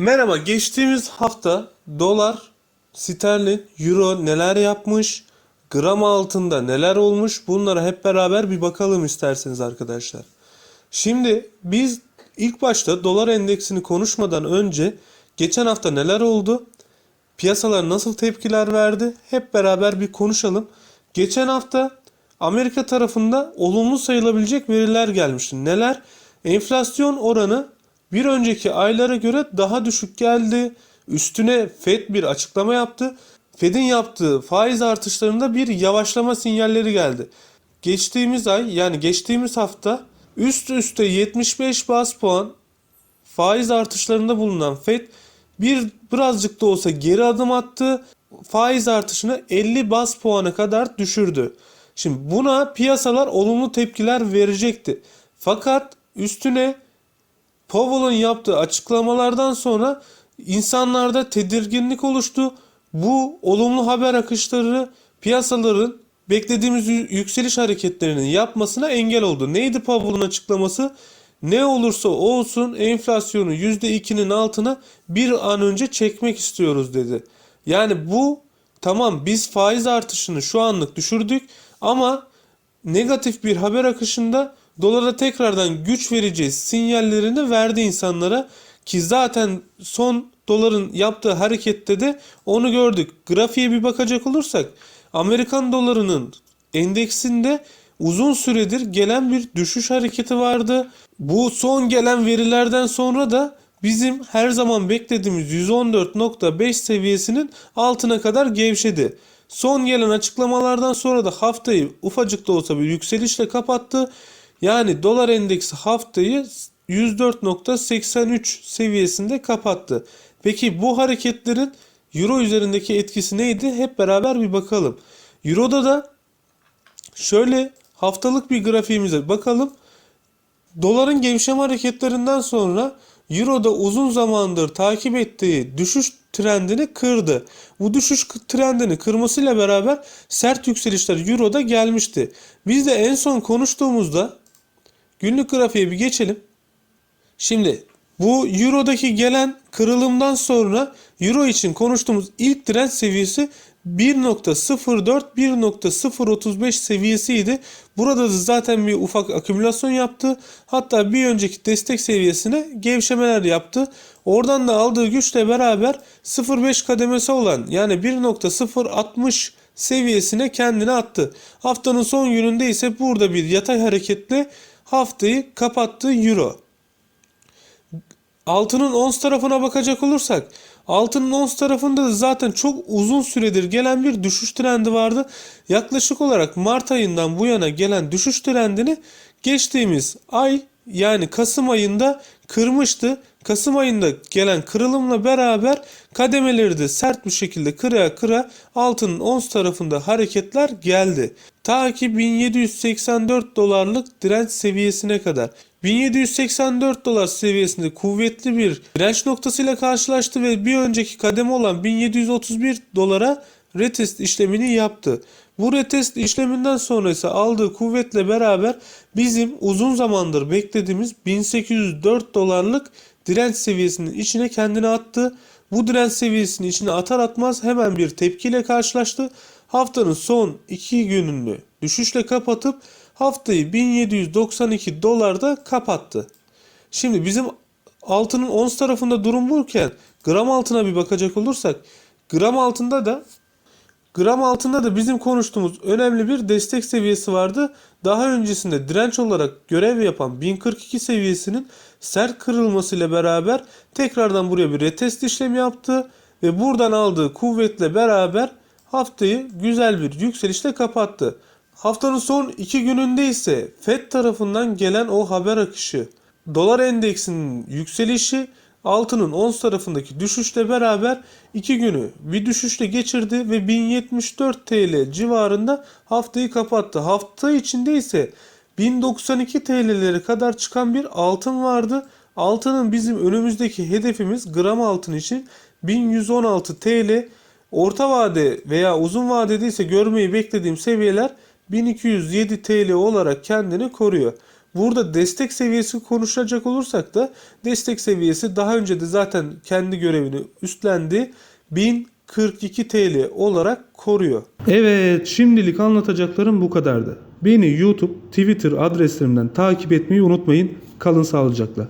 Merhaba, geçtiğimiz hafta dolar, sterlin, euro neler yapmış, gram altında neler olmuş bunlara hep beraber bir bakalım isterseniz arkadaşlar. Şimdi biz ilk başta dolar endeksini konuşmadan önce geçen hafta neler oldu, piyasalar nasıl tepkiler verdi hep beraber bir konuşalım. Geçen hafta Amerika tarafında olumlu sayılabilecek veriler gelmişti. Neler? Enflasyon oranı bir önceki aylara göre daha düşük geldi. Üstüne Fed bir açıklama yaptı. Fed'in yaptığı faiz artışlarında bir yavaşlama sinyalleri geldi. Geçtiğimiz ay yani geçtiğimiz hafta üst üste 75 bas puan faiz artışlarında bulunan Fed bir birazcık da olsa geri adım attı. Faiz artışını 50 bas puana kadar düşürdü. Şimdi buna piyasalar olumlu tepkiler verecekti. Fakat üstüne Powell'ın yaptığı açıklamalardan sonra insanlarda tedirginlik oluştu. Bu olumlu haber akışları piyasaların beklediğimiz yü- yükseliş hareketlerinin yapmasına engel oldu. Neydi Powell'ın açıklaması? Ne olursa olsun enflasyonu %2'nin altına bir an önce çekmek istiyoruz dedi. Yani bu tamam biz faiz artışını şu anlık düşürdük ama negatif bir haber akışında dolara tekrardan güç vereceğiz sinyallerini verdi insanlara ki zaten son doların yaptığı harekette de onu gördük. Grafiğe bir bakacak olursak Amerikan dolarının endeksinde uzun süredir gelen bir düşüş hareketi vardı. Bu son gelen verilerden sonra da bizim her zaman beklediğimiz 114.5 seviyesinin altına kadar gevşedi. Son gelen açıklamalardan sonra da haftayı ufacık da olsa bir yükselişle kapattı. Yani dolar endeksi haftayı 104.83 seviyesinde kapattı. Peki bu hareketlerin euro üzerindeki etkisi neydi? Hep beraber bir bakalım. Euro'da da şöyle haftalık bir grafiğimize bakalım. Doların gevşeme hareketlerinden sonra Euro'da uzun zamandır takip ettiği düşüş trendini kırdı. Bu düşüş trendini kırmasıyla beraber sert yükselişler Euro'da gelmişti. Biz de en son konuştuğumuzda günlük grafiğe bir geçelim. Şimdi bu Euro'daki gelen kırılımdan sonra Euro için konuştuğumuz ilk direnç seviyesi 1.04 1.035 seviyesiydi. Burada da zaten bir ufak akümülasyon yaptı. Hatta bir önceki destek seviyesine gevşemeler yaptı. Oradan da aldığı güçle beraber 0.5 kademesi olan yani 1.060 seviyesine kendini attı. Haftanın son gününde ise burada bir yatay hareketle haftayı kapattı Euro. Altının ons tarafına bakacak olursak altının ons tarafında da zaten çok uzun süredir gelen bir düşüş trendi vardı. Yaklaşık olarak Mart ayından bu yana gelen düşüş trendini geçtiğimiz ay yani Kasım ayında kırmıştı. Kasım ayında gelen kırılımla beraber kademeleri de sert bir şekilde kıra kıra altının ons tarafında hareketler geldi. Ta ki 1784 dolarlık direnç seviyesine kadar. 1784 dolar seviyesinde kuvvetli bir direnç noktasıyla karşılaştı ve bir önceki kademe olan 1731 dolara retest işlemini yaptı. Bu retest işleminden sonra ise aldığı kuvvetle beraber bizim uzun zamandır beklediğimiz 1804 dolarlık direnç seviyesinin içine kendini attı. Bu direnç seviyesinin içine atar atmaz hemen bir tepkiyle karşılaştı. Haftanın son 2 gününü düşüşle kapatıp haftayı 1792 dolarda kapattı. Şimdi bizim altının ons tarafında durum burken gram altına bir bakacak olursak gram altında da Gram altında da bizim konuştuğumuz önemli bir destek seviyesi vardı. Daha öncesinde direnç olarak görev yapan 1042 seviyesinin sert kırılmasıyla beraber tekrardan buraya bir retest işlemi yaptı ve buradan aldığı kuvvetle beraber haftayı güzel bir yükselişle kapattı. Haftanın son iki gününde ise FED tarafından gelen o haber akışı, dolar endeksinin yükselişi altının ons tarafındaki düşüşle beraber iki günü bir düşüşle geçirdi ve 1074 TL civarında haftayı kapattı. Hafta içinde ise 1092 TL'lere kadar çıkan bir altın vardı. Altının bizim önümüzdeki hedefimiz gram altın için 1116 TL. Orta vade veya uzun vadede ise görmeyi beklediğim seviyeler 1207 TL olarak kendini koruyor. Burada destek seviyesi konuşacak olursak da destek seviyesi daha önce de zaten kendi görevini üstlendi. 1042 TL olarak koruyor. Evet şimdilik anlatacaklarım bu kadardı. Beni YouTube, Twitter adreslerimden takip etmeyi unutmayın. Kalın sağlıcakla.